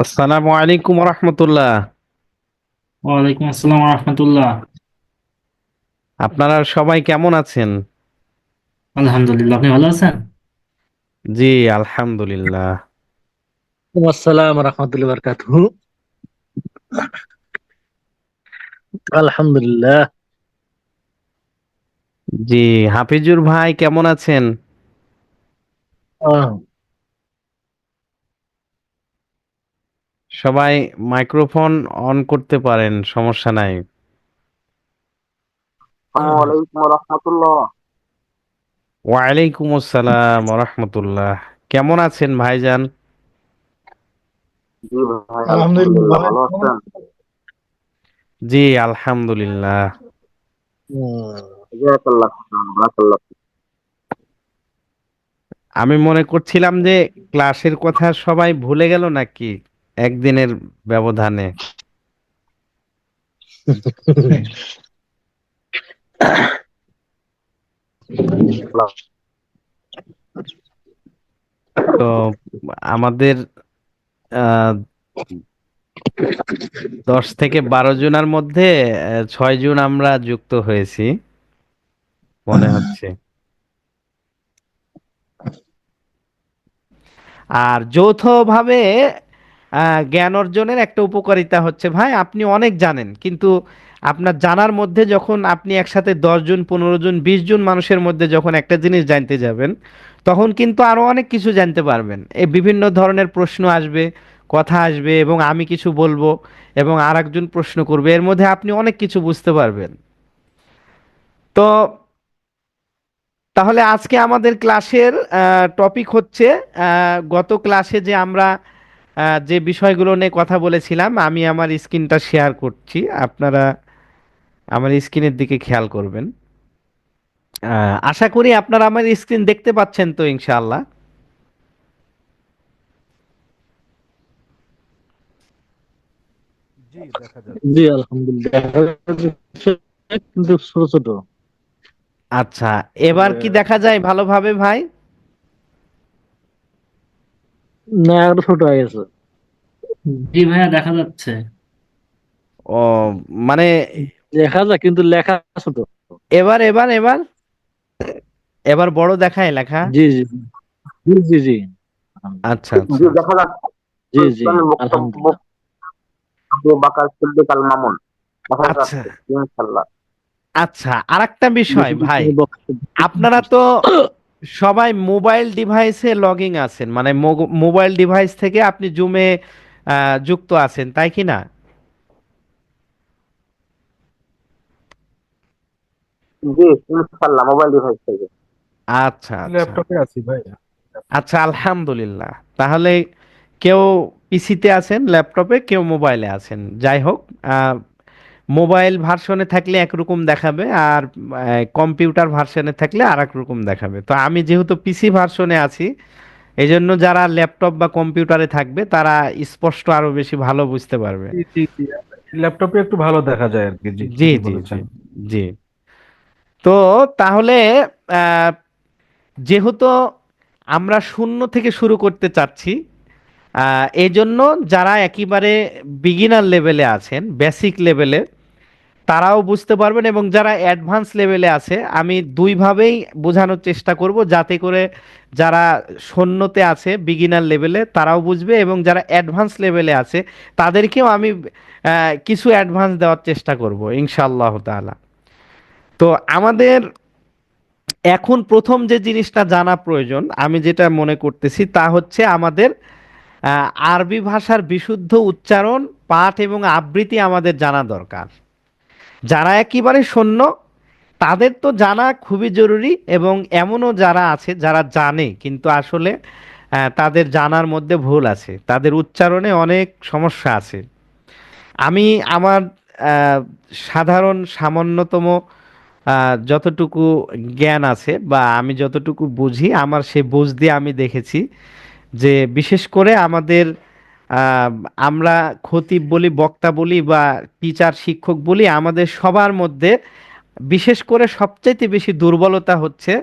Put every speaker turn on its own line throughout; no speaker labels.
আসসালামু আলাইকুম রহমতুল্লাহ
ওয়ালাইকুম আসসালাম রহমতুল্লাহ
আপনারা সবাই কেমন আছেন?
আলহামদুলিল্লাহ আপনি ভালো আছেন?
জি আলহামদুলিল্লাহ।
আসসালাম রহমতুল্লাহ বারকাতুহু। আলহামদুলিল্লাহ।
জি হাফিজুর ভাই কেমন আছেন? সবাই মাইক্রোফোন অন করতে পারেন সমস্যা নাই। ওয়ালাইকুম আসসালাম রহমতুল্লাহ কেমন আছেন ভাইজান?
জি ভাই
আলহামদুলিল্লাহ।
আমি মনে করছিলাম যে ক্লাসের কথা সবাই ভুলে গেল নাকি? একদিনের ব্যবধানে। তো আমাদের দশ থেকে বারো জনের মধ্যে ছয় জন আমরা যুক্ত হয়েছি, মনে হচ্ছে। আর যৌথভাবে জ্ঞান অর্জনের একটা উপকারিতা হচ্ছে, ভাই, আপনি অনেক জানেন, কিন্তু আপনার জানার মধ্যে যখন আপনি একসাথে দশজন পনেরো জন, বিশ জন মানুষের মধ্যে যখন একটা জিনিস জানতে যাবেন, তখন কিন্তু আরও অনেক কিছু জানতে পারবেন। এ বিভিন্ন ধরনের প্রশ্ন আসবে, কথা আসবে এবং আমি কিছু বলব এবং আর একজন প্রশ্ন করবে, এর মধ্যে আপনি অনেক কিছু বুঝতে পারবেন। তো তাহলে আজকে আমাদের ক্লাসের টপিক হচ্ছে গত ক্লাসে যে আমরা যে বিষয়গুলো নিয়ে কথা বলেছিলাম আমি আমার স্ক্রিনটা শেয়ার করছি। আপনারা আমার স্ক্রিনের দিকে খেয়াল করবেন। আহ, আশা করি আপনারা আমার স্ক্রিন দেখতে পাচ্ছেন তো ইনশাআল্লাহ।
জি আলহামদুলিল্লাহ কিন্তু ছোট ছোট
আচ্ছা এবার কি দেখা যায় ভালোভাবে ভাই?
না আরও ছোট হয়ে গেছে।
জি ভাইয়া দেখা যাচ্ছে।
ও মানে
দেখা যায় কিন্তু লেখা ছোট
এবার এবার এবার? এবার বড় দেখায় লেখা?
জি জি। জি জি জি।
আচ্ছা
জি
আচ্ছা
দেখা যাচ্ছে
জি জি আলহামদুলিল্লাহ।
মামুন।
আচ্ছা।
ইনশাআল্লাহ
আচ্ছা আরেকটা বিষয় ভাই। আপনারা তো সবাই মোবাইল ডিভাইসে লগইন আছেন মানে মোবাইল ডিভাইস থেকে আপনি জুমে যুক্ত আছেন তাই কি না?
জি ইনশাআল্লাহ মোবাইল ডিভাইস থেকে।
আচ্ছা আচ্ছা।
ল্যাপটপে আছি ভাই।
আচ্ছা আলহামদুলিল্লাহ। তাহলে কেউ পিসিতে আছেন ল্যাপটপে কেউ মোবাইলে আছেন? যাই হোক আহ, মোবাইল ভার্সনে থাকলে একরকম দেখাবে আর কম্পিউটার ভার্সনে থাকলে আর রকম দেখাবে। তো আমি যেহেতু পিসি ভার্সনে আছি এই জন্য যারা ল্যাপটপ বা কম্পিউটারে থাকবে তারা স্পষ্ট আরও বেশি ভালো বুঝতে পারবে।
ল্যাপটপে একটু ভালো দেখা যায় আর কি জি
জি জি তো তাহলে যেহেতু আমরা শূন্য থেকে শুরু করতে চাচ্ছি এই জন্য যারা একেবারে বিগিনার লেভেলে আছেন বেসিক লেভেলে তারাও বুঝতে পারবেন এবং যারা অ্যাডভান্স লেভেলে আছে, আমি দুইভাবেই বোঝানোর চেষ্টা করব যাতে করে যারা সৈন্যতে আছে বিগিনার লেভেলে তারাও বুঝবে এবং যারা অ্যাডভান্স লেভেলে আছে, তাদেরকেও আমি কিছু অ্যাডভান্স দেওয়ার চেষ্টা করব, ইনশাআল্লাহ তাআলা। তো আমাদের এখন প্রথম যে জিনিসটা জানা প্রয়োজন, আমি যেটা মনে করতেছি তা হচ্ছে আমাদের আরবি ভাষার বিশুদ্ধ উচ্চারণ, পাঠ এবং আবৃত্তি আমাদের জানা দরকার। যারা একেবারে শূন্য তাদের তো জানা খুবই জরুরি এবং এমনও যারা আছে, যারা জানে, কিন্তু আসলে তাদের জানার মধ্যে ভুল আছে। তাদের উচ্চারণে অনেক সমস্যা আছে। আমি আমার সাধারণ সামান্যতম যতটুকু জ্ঞান আছে বা আমি যতটুকু বুঝি, আমার সে বুঝ দিয়ে আমি দেখেছি যে বিশেষ করে আমাদের আমরা খতিব বলি, বক্তা বলি বা টিচার শিক্ষক বলি, আমাদের সবার মধ্যে বিশেষ করে সবচাইতে বেশি দুর্বলতা হচ্ছে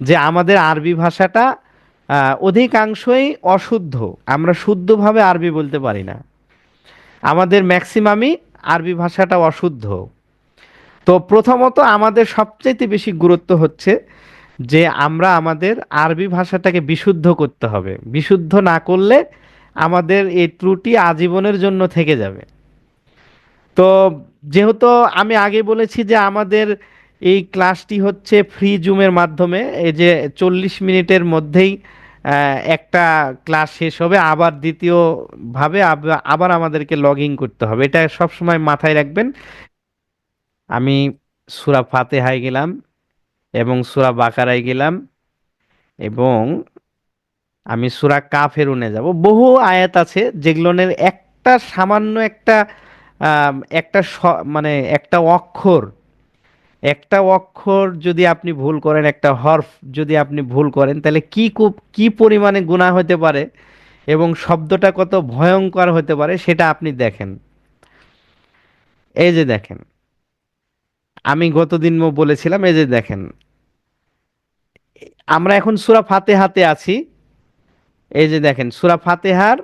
যে আমাদের আরবি ভাষাটা অধিকাংশই অশুদ্ধ। আমরা শুদ্ধভাবে আরবি বলতে পারি না। আমাদের ম্যাক্সিমামই আরবি ভাষাটা অশুদ্ধ। তো প্রথমত আমাদের সবচাইতে বেশি গুরুত্ব হচ্ছে যে আমরা আমাদের আরবি ভাষাটাকে বিশুদ্ধ করতে হবে। বিশুদ্ধ না করলে আমাদের এই ত্রুটি আজীবনের জন্য থেকে যাবে। তো যেহেতু আমি আগে বলেছি যে আমাদের এই ক্লাসটি হচ্ছে ফ্রি জুমের মাধ্যমে, এই যে চল্লিশ মিনিটের মধ্যেই একটা ক্লাস শেষ হবে, আবার দ্বিতীয়ভাবে আবার আমাদেরকে লগ ইন করতে হবে। এটা সবসময় মাথায় রাখবেন। আমি সুরা ফাতেহায় গেলাম এবং সুরা বাকারায় গেলাম এবং আমি সুরা কাফেরুনে যাব। বহু আয়াত আছে যেগুলোর একটা সামান্য একটা একটা মানে একটা অক্ষর একটা অক্ষর যদি আপনি ভুল করেন, একটা হরফ যদি আপনি ভুল করেন, তাহলে কি কু- পরিমাণে গুনাহ হতে পারে এবং শব্দটা কত ভয়ঙ্কর হতে পারে সেটা আপনি দেখেন। এই যে দেখেন, আমি গতদিন বলেছিলাম, এই যে দেখেন, আমরা এখন সুরা ফাতে হাতে আছি। এই যে দেখেন, সুরা ফাতেহার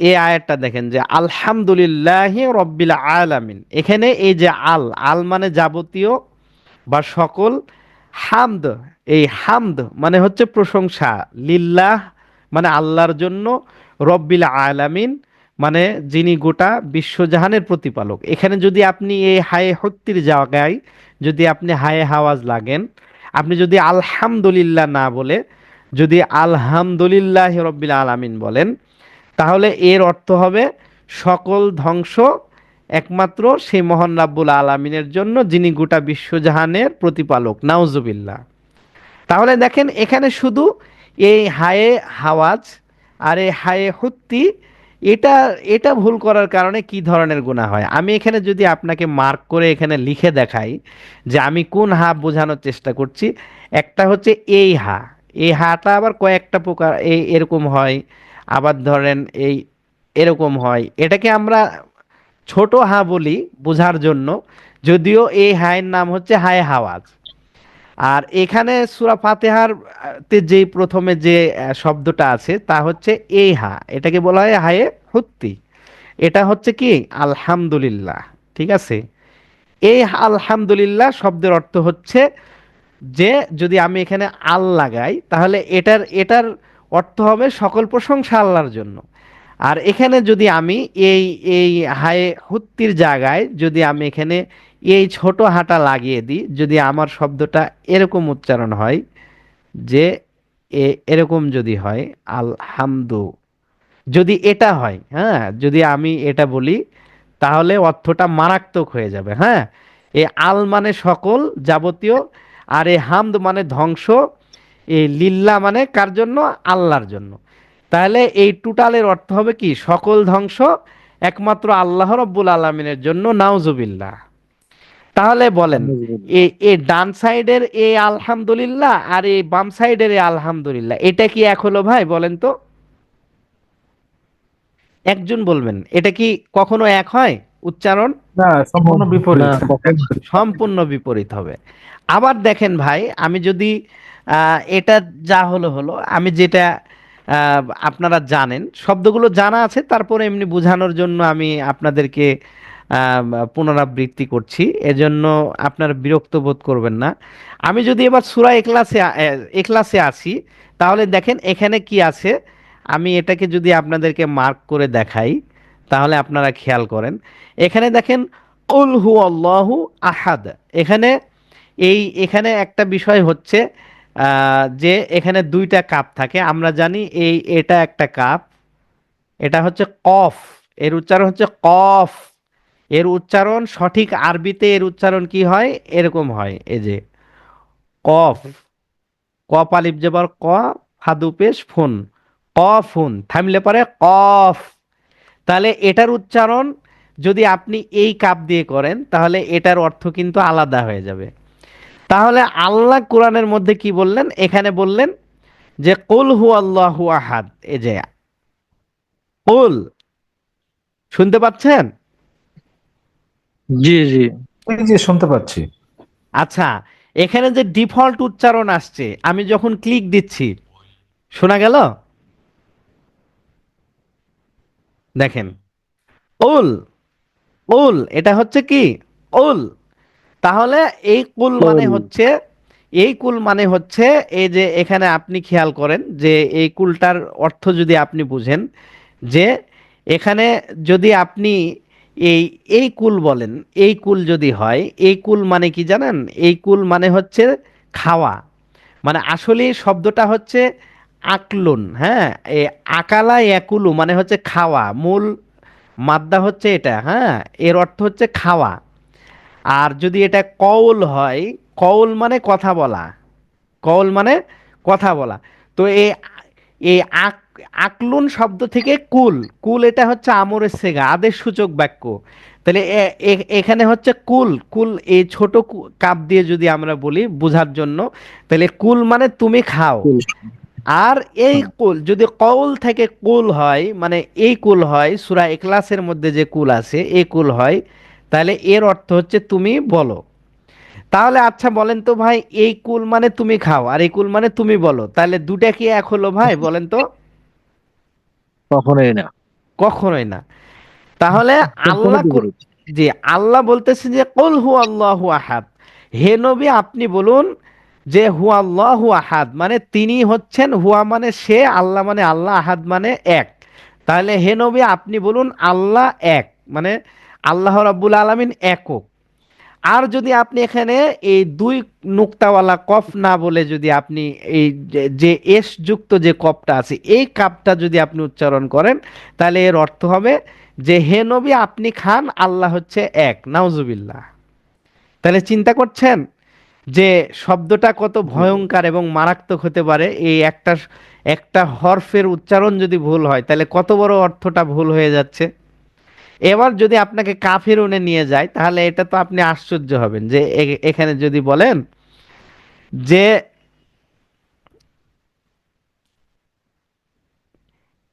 এই আয়াতটা দেখেন যে, আলহামদুলিল্লাহ রব্বিল আলামিন। এখানে এই যে আল আল মানে যাবতীয় বা সকল, হামদ, এই হামদ মানে হচ্ছে প্রশংসা, লিল্লাহ মানে আল্লাহর জন্য রব্বিল আলামিন মানে যিনি গোটা বিশ্বজাহানের প্রতিপালক। এখানে যদি আপনি এই হায়ে হত্তির জায়গায় যদি আপনি হায়ে হাওয়াজ লাগেন, আপনি যদি আলহামদুলিল্লাহ না বলে যদি আলহামদুলিল্লাহ রব্বিল আলামিন বলেন, তাহলে এর অর্থ হবে সকল ধ্বংস একমাত্র সেই মহান রাব্বুল আলামিনের জন্য, যিনি গোটা বিশ্বজাহানের প্রতিপালক। নাউজুবিল্লাহ। তাহলে দেখেন, এখানে শুধু এই হায়ে হাওয়াজ আর এই হায়ে হুত্তি, এটা এটা ভুল করার কারণে কি ধরনের গুনাহ হয়? আমি এখানে যদি আপনাকে মার্ক করে এখানে লিখে দেখাই যে আমি কোন হা বোঝানোর চেষ্টা করছি, একটা হচ্ছে এই হা। এই হাটা আবার কয়েকটা প্রকার এই এরকম হয়। আবার ধরেন এই এরকম হয়। এটাকে আমরা ছোট হা বলি বোঝার জন্য। যদিও এই হায়ের নাম হচ্ছে হায় হাওয়াজ। আর এখানে সুরা ফাতেহার তে যে প্রথমে যে শব্দটা আছে তা হচ্ছে এই হা। এটাকে বলা হয় হায়ে হুত্তি। এটা হচ্ছে কি? আলহামদুলিল্লাহ। ঠিক আছে? এই আলহামদুলিল্লাহ শব্দের অর্থ হচ্ছে যে যদি আমি এখানে আল লাগাই, তাহলে এটার এটার অর্থ হবে সকল প্রশংসা আল্লাহর জন্য। আর এখানে যদি আমি এই এই হায়ে হুত্তির জায়গায় যদি আমি এখানে এই ছোট হাঁটা লাগিয়ে দিই, যদি আমার শব্দটা এরকম উচ্চারণ হয়, যে এ- এরকম যদি হয়, আলহামদু। যদি এটা হয় হ্যাঁ যদি আমি এটা বলি, তাহলে অর্থটা মারাত্মক হয়ে যাবে হ্যাঁ। এ আল মানে সকল যাবতীয় আর এ হামদ মানে ধ্বংস এই লিল্লা মানে কার জন্য? আল্লাহর জন্য। তাহলে এই টোটালের অর্থ হবে কি? সকল ধ্বংস একমাত্র আল্লাহ রব্বুল আলমিনের জন্য নাউজুবিল্লাহ। তাহলে বলেন এই এই ডান সাইডের এই আলহামদুলিল্লাহ আর এই বাম সাইডের এই আলহামদুলিল্লাহ এটা কি এক হলো ভাই? বলেন তো। একজন বলবেন এটা কি কখনো এক হয়? উচ্চারণ?
সম্পূর্ণ বিপরীত।
সম্পূর্ণ বিপরীত হবে। আবার দেখেন ভাই, আমি যদি এটা যা হলো হলো, আমি যেটা আপনারা জানেন, শব্দগুলো জানা আছে, তারপরে এমনি বোঝানোর জন্য আমি আপনাদেরকে পুনরাবৃত্তি করছি। এজন্য আপনারা বিরক্ত বোধ করবেন না। আমি যদি এবার সুরা এক্লাসে এক্লাসে আসি, তাহলে দেখেন এখানে কি আছে, আমি এটাকে যদি আপনাদেরকে মার্ক করে দেখাই, তাহলে আপনারা খেয়াল করেন। এখানে দেখেন কুল হু আল্লাহু আহাদ। এখানে এই এখানে একটা বিষয় হচ্ছে যে এখানে দুইটা কাপ থাকে। আমরা জানি এই এটা একটা কাপ, এটা হচ্ছে কফ, এর উচ্চারণ হচ্ছে কফ। এর উচ্চারণ সঠিক আরবিতে এর উচ্চারণ কি হয়? এরকম হয়, এই যে কফ কপ আলিফ জবর ক ফাদু পেশ, ফোন। কফুন থামলে পরে কফ। তাহলে এটার উচ্চারণ যদি আপনি এই কাপ দিয়ে করেন, তাহলে এটার অর্থ কিন্তু আলাদা হয়ে যাবে। তাহলে আল্লাহ কোরআনের মধ্যে কি বললেন? এখানে বললেন যে কুল হু আল্লাহু আহাদ। এ যে কুল। শুনতে পাচ্ছেন?
জি জি।
যে শুনতে পাচ্ছি।
আচ্ছা এখানে যে ডিফল্ট উচ্চারণ আসছে আমি যখন ক্লিক দিচ্ছি শোনা গেল? দেখেন। উল উল এটা হচ্ছে কি? উল তাহলে এই কুল মানে হচ্ছে এই কুল মানে হচ্ছে এই যে এখানে আপনি খেয়াল করেন যে এই কুলটার অর্থ যদি আপনি বুঝেন যে এখানে যদি আপনি এই এই কুল বলেন এই কুল যদি হয় এই কুল মানে কি জানেন? এই কুল মানে হচ্ছে খাওয়া। মানে আসলে শব্দটা হচ্ছে আকলুন হ্যাঁ? এই আকালা একুলু মানে হচ্ছে খাওয়া। মূল মাদ্দা হচ্ছে এটা হ্যাঁ? এর অর্থ হচ্ছে খাওয়া। আর যদি এটা কৌল হয় কৌল মানে কথা বলা। কৌল মানে কথা বলা। তো এই এই আক আকলুন শব্দ থেকে কুল। কুল এটা হচ্ছে আমরের সেগা আদেশ সূচক বাক্য। তাহলে এখানে হচ্ছে কুল। কুল এই ছোট কাপ দিয়ে যদি আমরা বলি বোঝার জন্য তাহলে কুল মানে তুমি খাও। আর এই কুল যদি কৌল থেকে কুল হয় মানে এই কুল হয় সুরা এখলাসের মধ্যে যে কুল আছে এই কুল হয় তাহলে এর অর্থ হচ্ছে তুমি বলো। তাহলে আচ্ছা বলেন তো ভাই এই কুল মানে তুমি খাও আর এই কুল মানে তুমি বলো। তাহলে দুটা কি এক হলো ভাই বলেন তো?
কখনোই না।
কখনোই না। তাহলে আল্লাহ জি আল্লাহ বলতেছেন যে কুল হু আল্লাহু আহাদ। হে নবী আপনি বলুন যে হু আল্লাহু আহাদ। মানে তিনি হচ্ছেন হুয়া মানে সে আল্লাহ মানে আল্লাহ আহাদ মানে এক। তাহলে হে নবী আপনি বলুন আল্লাহ এক। মানে আল্লাহ রাব্বুল আলামিন একক। আর যদি আপনি এখানে এই দুই নুক্তাওয়ালা কফ না বলে যদি আপনি এই যে- এস যুক্ত যে কপটা আছে, এই কাপটা যদি আপনি উচ্চারণ করেন, তাহলে এর অর্থ হবে যে, হে নবী, আপনি খান, আল্লাহ হচ্ছে এক। নাউজুবিল্লাহ। তাহলে চিন্তা করছেন যে, শব্দটা কত ভয়ঙ্কর এবং মারাত্মক হতে পারে, এই একটা একটা হরফের উচ্চারণ যদি ভুল হয়, তাহলে কত বড় অর্থটা ভুল হয়ে যাচ্ছে? এবার যদি আপনাকে কাফিরুনে নিয়ে যায়, তাহলে এটা তো আপনি আশ্চর্য হবেন যে এখানে যদি বলেন যে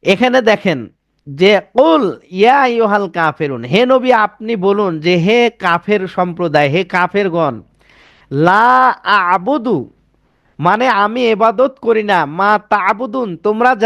এখানে দেখেন যে, কুল ইয়া ইয়োহাল কাফেরুন হে নবী আপনি বলুন যে, হে কাফের সম্প্রদায়, হে কাফেরগণ, লা আবুদু মানে আমি এবাদত করি না, মা তাবুদুন, তোমরা যা